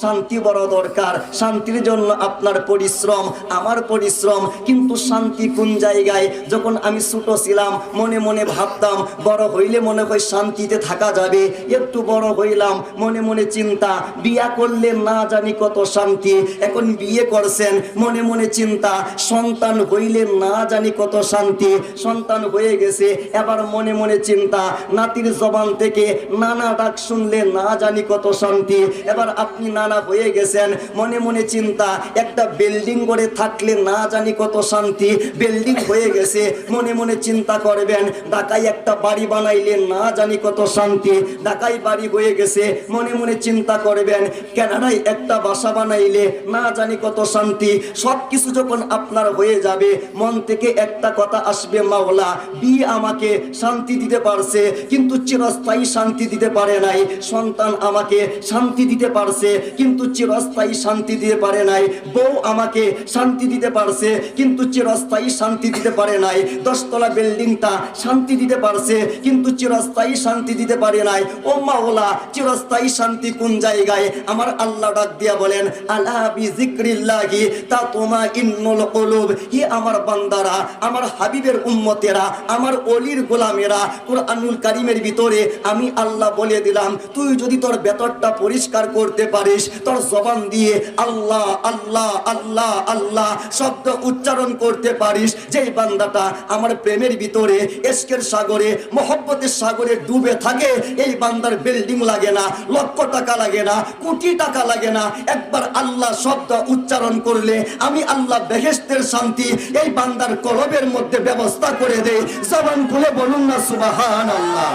শান্তি বড় দরকার। শান্তির জন্য আপনার পরিশ্রম, আমার পরিশ্রম। কিন্তু শান্তি কোন জায়গায়? যখন আমি ছোট ছিলাম, মনে মনে ভাবতাম, বড় হইলে মনে হয় শান্তিতে থাকা যাবে। একটু বড় হইলাম, মনে মনে চিন্তা, বিয়া করলে না জানি কত শান্তি। এখন বিয়ে করছেন, মনে মনে চিন্তা, সন্তান হইলে না জানি কত শান্তি। সন্তান হয়ে গেছে, এবার মনে মনে চিন্তা, নাতির জবান থেকে নানা ডাক শুনলে না জানি কত শান্তি। এবার আপনি নানা হয়ে গেছেন, মনে মনে চিন্তা, একটা বিল্ডিং করে থাকলে না জানি কত শান্তি। বিল্ডিং হয়ে গেছে, মনে মনে চিন্তা করবেন, ঢাকায় একটা বাড়ি বানাইলে না জানি কত শান্তি। ঢাকায় বাড়ি হয়ে গেছে, মনে মনে চিন্তা করবেন কানাডায় একটা বাসা বানাইলে না জানি কত শান্তি। সব কিছু যখন আপনার হয়ে যাবে, মন থেকে একটা কথা আসবে, মাওলা বিয়ে আমাকে শান্তি দিতে পারছে, কিন্তু চিরস্থায়ী শান্তি দিতে পারে নাই। সন্তান আমাকে শান্তি দিতে পারছে কিন্তু চিরস্থায়ী শান্তি দিতে পারে নাই। বউ আমাকে শান্তি দিতে পারছে, কিন্তু চিরস্থায়ী শান্তি দিতে পারে নাই। দশতলা বিল্ডিংটা শান্তি দিতে পারছে, কিন্তু চিরস্থায়ী শান্তি দিতে পারে নাই। ও মাওলা, চিরস্থায়ী শান্তি কোন জায়গায়? আমার আল্লাহ ডাক দিয়া বলেন, আলা বি জিক্রিল্লাহি তা তোমা ইন্নুল কুলুব। হে আমার বান্দারা, আমার হাবিবের উম্মতেরা, আমার অলির গোলামেরা, কোরআনুল কারিমের ভিতরে আমি আল্লাহ বলে দিলাম, তুই যদি তোর বেতরটা পরিষ্কার করতে পারিস তোর জবান দিয়ে আল্লাহ আল্লাহ আল্লাহ আল্লাহ শব্দ উচ্চারণ করতে পারিস। যেই বান্দাটা আমার প্রেমের ভিতরে এসকের সাগরে, মহব্বতের সাগরে ডুবে থাকে, এই বান্দার বিল্ডিং লাগে না, লক্ষ টাকা লাগে না, কোটি টাকা লাগে না। একবার আল্লাহ শব্দ উচ্চারণ করলে আমি আল্লাহ বেহেস্তের শান্তি, এই বান্দার কলবের মধ্যে ব্যবস্থা করে দেই। জবান খুলে বলুন না সুবাহান আল্লাহ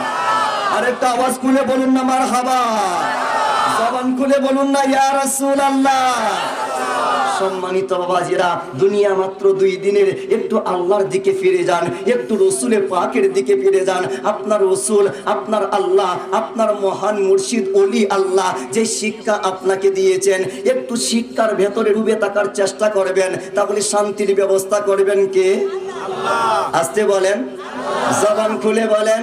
আরেকটা আওয়াজ খুলে বলুন না মার হাবা খুলে বলুন না, ইয়া রাসূল আল্লাহ সম্মানিত বাবাজিরা, দুনিয়া মাত্র দুই দিনের, একটু আল্লাহর দিকে ফিরে যান, একটু রসুলের পাকের দিকে ফিরে যান। আপনার রসুল, আপনার আল্লাহ, আপনার মহান মুর্শিদ, অলি আল্লাহ, যে শিক্ষা আপনাকে দিয়েছেন, একটু শিক্ষার ভেতরে ডুবে থাকার চেষ্টা করবেন, তাহলে শান্তির ব্যবস্থা করবেন কে? আসতে বলেন। জবান খুলে বলেন।